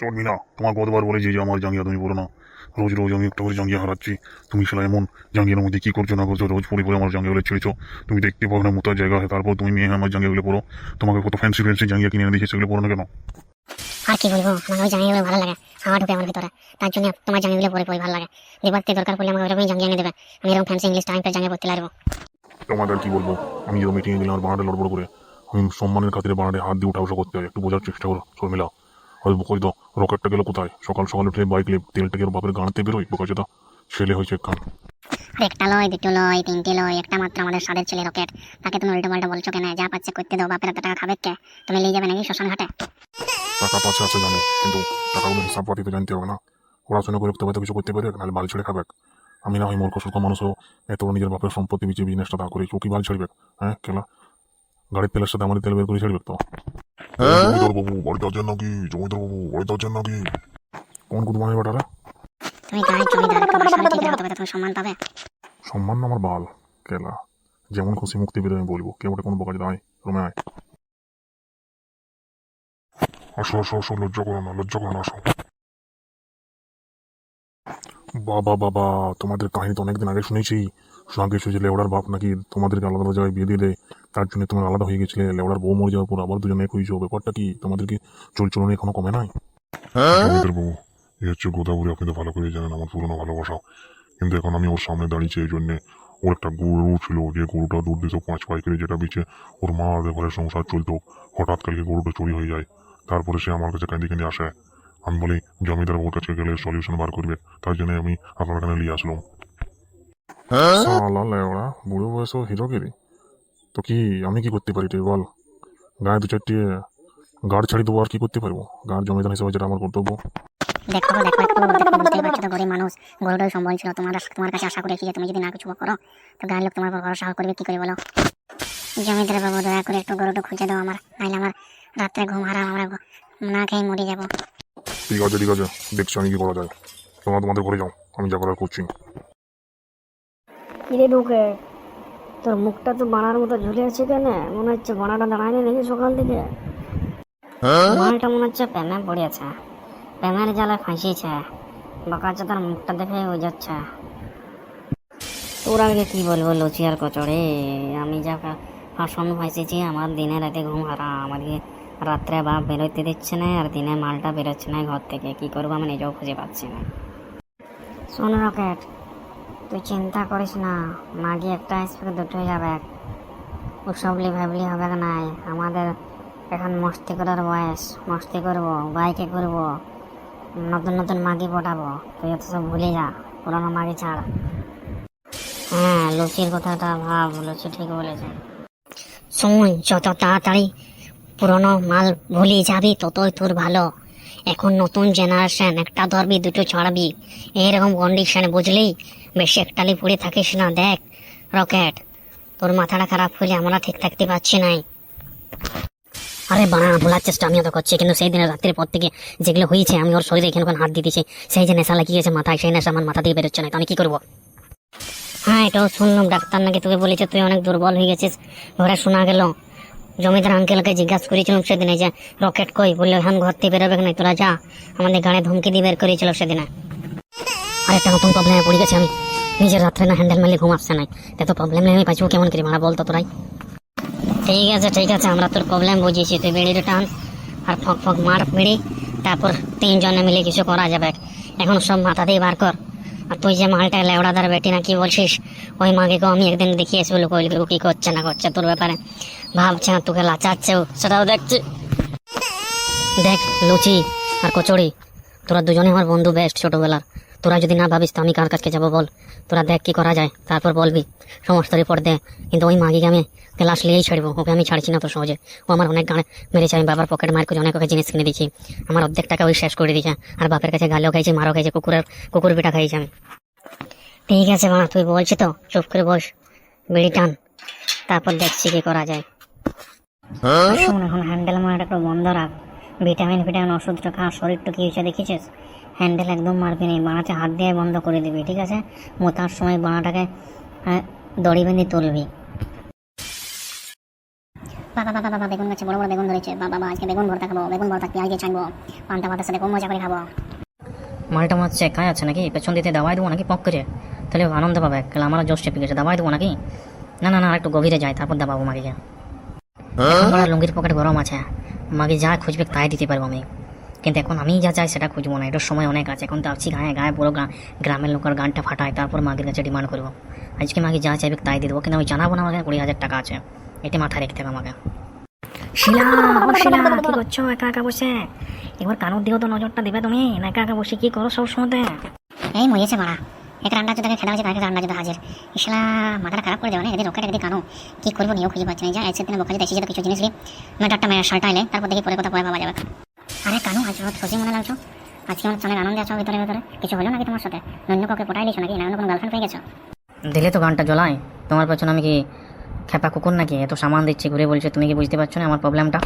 চলবি না। তোমার কতবার বলেছি যে আমার জাঙ্গিয়া তুমি পড়ো না। রোজ রোজ আমি একটা করে জাঙ্গিয়া হারাচ্ছি। তুমি সেটা এমন জাঙ্গিয়ার মধ্যে কি করছ না করছ? রোজ পরে পরে আমার জাঙ্গিয়াগুলো ছেড়েছো। তুমি দেখতে পাও না মোতার জায়গা। হয় তারপর তুমি মেয়ে আমার জাঙ্গিয়াগুলো পড়ো। তোমাকে কত ফ্যান্সি ফ্যান্সি জাঙ্গিয়া কিনে এনে দিয়েছে সেগুলো পড়ো না কেন? আর কি বলব? আমার ওই জাঙ্গিয়াগুলো ভালো লাগে। হাওয়া ঢুকে আমার ভিতরে। তার জন্য তোমার জাঙ্গিয়াগুলো পরে পরে ভালো লাগে। এবারতে দরকার পড়লে আমাকে ওরকমই জাঙ্গিয়া এনে দেবে। আমি এরকম ফ্যান্সি ইংলিশ টাইম পেয়ে জাঙ্গিয়া পড়তে লাগবো। তোমাদের কি বলব? আমি যে মিটিংয়ে গেলাম আর বানাটা লড়বড় করে। আমি সম্মানের খাতিরে বানাটে হাত দিয়ে উঠা করতে হয়। একটু বোঝার চেষ্টা করো শর্মিলা। তো রকেটটা গেল কোথায়? সকাল সকাল উঠে বাইক লে তেলটা গেল বাপের গাঁড়তে বেরোয় তো ছেলে হয়েছে কান। একটা লয় দুটো লয় তিনটে লয় একটা মাত্র আমাদের সাদের ছেলে রকেট। তাকে তুমি উল্টো পাল্টা বলছো কেন? যা পাচ্ছে করতে দাও বাপের টাকা খাবে কে? তুমি নিয়ে যাবে নাকি শ্মশান ঘাটে? টাকা পাচ্ছে আছে জানি কিন্তু টাকাগুলো হিসাব পাতি তো জানতে হবে না। পড়াশোনা করে তবে তো কিছু করতে পারে নাহলে বাল ছেড়ে খাবে। আমি না হয় মূর্খ সূর্খ মানুষও এত নিজের বাপের সম্পত্তি বিচে বিজনেসটা দা করে চোখি বাল ছাড়বে? হ্যাঁ কেলা? গাড়ির তেলের সাথে আমাদের তেল বের করে ছাড়বে তো। জমিদার বাবু বাড়িতে আছেন নাকি জমিদার বাবু বাড়িতে আছেন নাকি কোন কুটু মানে বেটারা তুমি জমিদার হবে? তুমি সম্মান পাবে? সম্মান না আমার বাল কেলা। যেমন খুশি মুক্তি বেরোয় আমি বলব। কেউ ওটা কোনো বকা যায় রুমে আয়। আসো আসো আসো লজ্জা করো না লজ্জা করো না আসো। বাবা বাবা, তোমাদের কাহিনী তো অনেকদিন আগে শুনেছি। শোনা গেছো যে লেওড়ার বাপ নাকি তোমাদেরকে আলাদা জায়গায় বিয়ে দিলে, তার জন্য তোমার আলাদা হয়ে গেছিলে। লেওড়ার বউ মরে যাওয়ার পর আবার দুজনে এক হয়েছো। ব্যাপারটা কি তোমাদের কি চলচলন এখনও কমে নাই? জমিদার বাবু এ হচ্ছে গোদাবরী, আপনি তো ভালো করে জানেন আমার পুরনো ভালোবাসা। কিন্তু এখন আমি ওর সামনে দাঁড়িয়েছি এই জন্যে। ওর একটা গরু ছিল, যে গরুটা দুধ দিত, পাঁচ পাইকারি যেটা বিচে ওর মা আর ঘরের সংসার চলতো। হঠাৎ কালকে গরুটা চুরি হয়ে যায়। তারপরে সে আমার কাছে কাঁদি কাঁদি আসে। আমি বলি জমিদার বাবুর কাছে গেলে সলিউশন বার করবে তার জন্য আমি আপনার এখানে নিয়ে আসলাম সালা লেওড়া বুড়ো বয়সও হিরোগিরি তো কি আমি কি করতে পারি তুই বল গায়ে দু চারটি গাড় ছাড়ি দেবো আর কি করতে পারব গাড় জমিদার হিসেবে যেটা আমার কর্তব্য দেখো দেখো একটু বুঝতেই পারছ তো গরিব মানুষ গরুটাই সম্বল ছিল তোমার তোমার কাছে আশা করেছি যে তুমি যদি না কিছু করো তো গায়ের লোক তোমার উপর ভরসা করবে কি করে বলো জমিদার বাবু দয়া করে একটু গরুটা খুঁজে দাও আমার নাহলে আমার রাত্রে ঘুম হারাম আমরা না খেয়ে মরে যাব ঠিক আছে ঠিক আছে দেখছি আমি কি করা যায় তোমরা তোমাদের ঘরে যাও আমি যা করার করছি কিরে ঢুকে তোর মুখটা তো বানার মতো ঝুলে আছে কেন মনে হচ্ছে বানাটা দাঁড়ায়নি নাকি সকাল থেকে মালটা মনে হচ্ছে প্রেমে পড়েছে প্রেমের জালে ফাঁসিয়েছে বাকাচ্ছে তার মুখটা দেখে ওই যাচ্ছে তোর আগে কি বলব লুচি আর কচড়ে আমি যা ফাঁসন ফাঁসিয়েছি আমার দিনে রাতে ঘুম হারা আমাকে রাত্রে বাপ বেরোতে দিচ্ছে না, আর দিনে মালটা বেরোচ্ছে না ঘর থেকে। কি করব আমি নিজেও খুঁজে পাচ্ছি না। শোন রকেট, তুই চিন্তা করিস না, মাগি একটা আসবে দুটোই যাবে। উৎসবলি ভাবলি হবে নাই? আমাদের এখন মস্তি করার বয়স, মস্তি করব, বাইকে করব নতুন নতুন মাগি পটাবো। তুই এত সব ভুলে যা, পুরোনো মাগি ছাড়। হ্যাঁ লুচির কথাটা ভাব, লুচি ঠিক বলেছে। শোন, যত তাড়াতাড়ি পুরনো মাল ভুলে যাবি, ততই তোর ভালো। এখন নতুন জেনারেশন একটা ধরবি, দুটো ছাড়বি। এইরকম কন্ডিশন বুঝলি? বেশি একটালি পড়ে থাকিস না, দেখ। রকেট তোর মাথাটা খারাপ হলে আমরা ঠিক থাকতে পারছি নাই আরে বানা ভোলার চেষ্টা আমিও তো করছি, কিন্তু সেই দিনের রাত্রির পর থেকে যেগুলো হয়েছে, আমি ওর শরীরে এখানে হাত দিতেছি সেই যে নেশা লাগিয়েছে মাথায়, সেই নেশা আমার মাথা দিয়ে বেরোচ্ছে না, তো আমি কি করব? হ্যাঁ এটাও শুনলাম, ডাক্তার নাকি তোকে বলেছে, তুই অনেক দুর্বল হয়ে গেছিস। ঘরে শোনা গেল। জমিদার আঙ্কেলকে জিজ্ঞাসা করেছিলাম সেদিনে যে রকেট কই? বলল এখন ঘর থেকে বেরোবে না তোরা যা। আমাদের গাড়ি ধমকি দিয়ে বের করেছিল সেদিনে। আর একটা নতুন প্রবলেমে পড়ে গেছি আমি। নিজের রাত্রে না হ্যান্ডেল মারলে ঘুম আসছে নাই। এত প্রবলেম আমি পাইছি কেমন করি? মারা বলতো তোরাই। ঠিক আছে ঠিক আছে, আমরা তোর প্রবলেম বুঝিয়েছি তুই বেড়িটা টান। আর ফক ফক মার বিড়ি। তারপর তিনজনে মিলে কিছু করা যাবে। এখন সব মাথা দিয়ে বার কর। আর তুই যে মালটা লেওড়াদার বেটি না, কি বলছিস? ওই মাগিকে আমি একদিন দেখিয়েছি বলে কইলি কি করছে না করছে তোর ব্যাপারে। ভাবছে না তোকে লাচাচ্ছেও সেটাও দেখছি। দেখ, লুচি আর কচুরি, তোরা দুজনে আমার বন্ধু বেস্ট ছোটবেলার। তোরা যদি না ভাবিস তো আমি কার কাছকে যাব বল। তোরা দেখ কি করা যায়, তারপর বলবি, সমস্ত রিপোর্ট দে। কিন্তু ওই মাগিকে আমি ক্লাস নিয়েই ছাড়বো, ওকে আমি ছাড়ছি না তো সহজে। ও আমার অনেক গানে মেরেছে, আমি বাবার পকেট মার করে অনেক ওকে জিনিস কিনে দিয়েছি। আমার অর্ধেক টাকা ওই শেষ করে দিয়েছে, আর বাপের কাছে গালেও খাইছি, মারও খাইছে, কুকুরের, কুকুর পিঠা খাইছি আমি। ঠিক আছে মা, তুই বলছি তো, চুপ করে বস, বিড়ি টান, তারপর দেখছি কি করা যায়। শোন এখন হ্যান্ডেল মারাটা একটু বন্ধ রাখ ভিটামিন ভিটামিন ওষুধটা খা কি দেখেছিস হ্যান্ডেল একদম মারবি হাত দিয়ে বন্ধ করে দিবি ঠিক আছে? মোতার সময় হ্যাঁ, দড়ি বেঁধে তুলবি। বাবা বাবা বাবা বেগুন গাছে বড় বড় বেগুন ধরেছে। বাবা বাবা আজকে বেগুন ভর্তা খাব বেগুন ভর্তা পেঁয়াজ দিয়ে পান্তা সাথে মজা করে খাব। মালটা মাছ চেকায় আছে নাকি? পেছন দিতে দাবাই দেবো নাকি পক করে? তাহলে আনন্দ পাবে কাল আমারও জোশ চেপে গেছে দাবাই দেবো নাকি? না না না একটু গভীরে যাই তারপর দাবাবো যা আমার লুঙ্গির পকেট গরম আছে। মাকে যা খুঁজবে তাই দিতে পারব আমি। কিন্তু এখন আমি যা চাই সেটা খুঁজবো না এটার সময় অনেক আছে। এখন তো আছি গায়ে গায়ে পুরো গ্রামের লোকের গানটা ফাটায় তারপর মাকে কাছে ডিমান্ড করব। আজকে মাকে যা চাইবে তাই দিয়ে দেবো কিন্তু আমি জানাব না আমাকে কুড়ি হাজার টাকা আছে। এটা মাথায় রাখতে হবে আমাকে। শিলা ও শিলা কি করছ? একা একা বসে? এবার কানুর দিকেও তো নজরটা দিবে তুমি না একা একা বসে কি করো সব সময় এই মরিয়েছে মারা। এক রান্না যদি খেলা হয়েছে তাকে রান্না যদি হাজির ইসলা মাথাটা খারাপ করে দেবে না এদের রকেট একদিকে কানো? কি করব নিয়েও খুঁজে পাচ্ছি না। যা একসাথে বোকা যদি এসে যেত কিছু জিনিস নিয়ে মেটারটা মেয়ের শালটা এলে, তারপর দেখি পরে কথা পরে পাওয়া যাবে আরে কানু, আজ রোজ খুশি মনে লাগছো? আজকে আমার অনেক আনন্দে আছো ভিতরে ভিতরে? কিছু হলো নাকি তোমার সাথে? অন্য কাউকে পটাই লিছো নাকি? না, অন্য কোনো গার্লফ্রেন্ড পেয়ে গেছো? দিলে তো গানটা জ্বলাই তোমার পেছনে আমি কি খেপা কুকুর নাকি? এত সামান দিচ্ছি, ঘুরে বলছে, তুমি কি বুঝতে পারছ না আমার প্রবলেমটা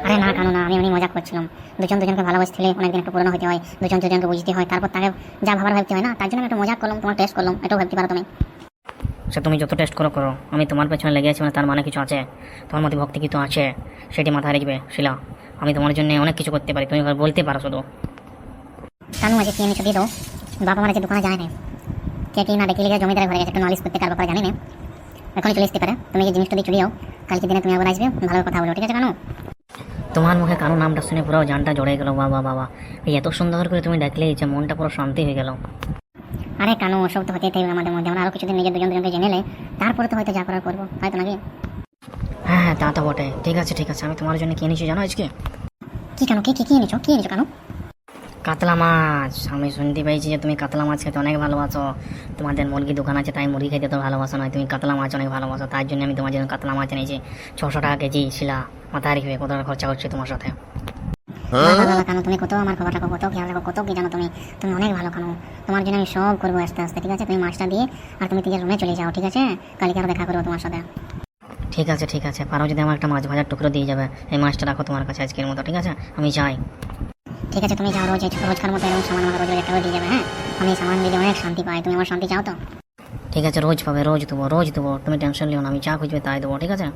আরে না কানু না আমি এমনি মজা করছিলাম। দুজন দুজনকে ভালোবাসলে অনেকদিন একটু পুরনো হতে হয় দুজন দুজনকে বুঝতে হয় তারপর তাকে যা ভাবার ভাবতে হয় না তার জন্য আমি একটু মজা করলাম তোমার টেস্ট করলাম এটাও ভাবতে পারো তুমি। সে তুমি যত টেস্ট করো করো। আমি তোমার পেছনে লেগে আছি মানে তার মানে কিছু আছে? তোমার মধ্যে ভক্তি কিছু আছে? সেটি মাথায় রাখবে শিলা। আমি তোমার জন্য অনেক কিছু করতে পারি তুমি বলতে পারো শুধু। কানু আজকে কি এনেছো দিয়ে দাও বাবা আমার আজকে দোকানে যায় না কে কি না দেখে লিখে জমিদারের ঘরে গেছে একটু নালিশ করতে কার ব্যাপারে জানি না এখনই চলে আসতে পারে। তুমি এই জিনিসটা দিয়ে চলে যাও কালকে দিনে তুমি আবার আসবে ভালো কথা বলো ঠিক আছে কানু? তোমার মুখে কারও নামটা শুনে পুরো জানটা জড়ে গেল। বাবা বাবা এত সুন্দর করে তুমি ডাকলে যে মনটা পুরো শান্তি হয়ে গেল। আরে কানু ওসব তো হতেই থাকবে আমাদের মধ্যে। আমরা আরও কিছুদিন নিজের দুজন দুজনকে জেনে নেই। তারপরে তো হয়তো যা করার করব। হয়তো নাকি? হ্যাঁ হ্যাঁ তা তো বটে ঠিক আছে ঠিক আছে। আমি তোমার জন্য কি এনেছি জানো আজকে? কি কেন কি কি কি এনেছো? কি এনেছো কানু? কাতলা মাছ। আমি শুনতে পেয়েছি যে তুমি কাতলা মাছ খেতে অনেক ভালোবাসো। তোমাদের মুরগি দোকান আছে তাই মুরগি খেতে তো ভালোবাসো নয় তুমি কাতলা মাছ অনেক ভালোবাসো তার জন্য আমি তোমার জন্য কাতলা মাছ এনেছি। ছশো টাকা কেজি শিলা। মাথায় রাখবে কত টাকা খরচা করছে তোমার সাথে? না, কানু তুমি কত আমার খবর রাখো কত খেয়াল রাখো কত কি জানো তুমি? তুমি অনেক ভালো কানু। তোমার জন্য আমি সব করব আস্তে আস্তে ঠিক আছে? তুমি মাছটা দিয়ে আর তুমি নিজের রুমে চলে যাও ঠিক আছে? কালকে আরও দেখা করব তোমার সাথে। ঠিক আছে ঠিক আছে। পারো যদি আমার একটা মাছ ভাজার টুকরো দিয়ে যাবে এই মাছটা রাখো তোমার কাছে আজকের মতো ঠিক আছে? আমি যাই। ঠিক আছে, তুমি যাও রোজ রোজকার মতো এরকম সামান আমার রোজ রোজ একটা করে দিয়ে যাবে হ্যাঁ? আমি সামান দিলে অনেক শান্তি পাই, তুমি আমার শান্তি চাও তো? ঠিক আছে, রোজ পাবে, রোজ দেবো রোজ দেবো, তুমি টেনশন নিও না, আমি যা খুঁজবে তাই দেবো, ঠিক আছে?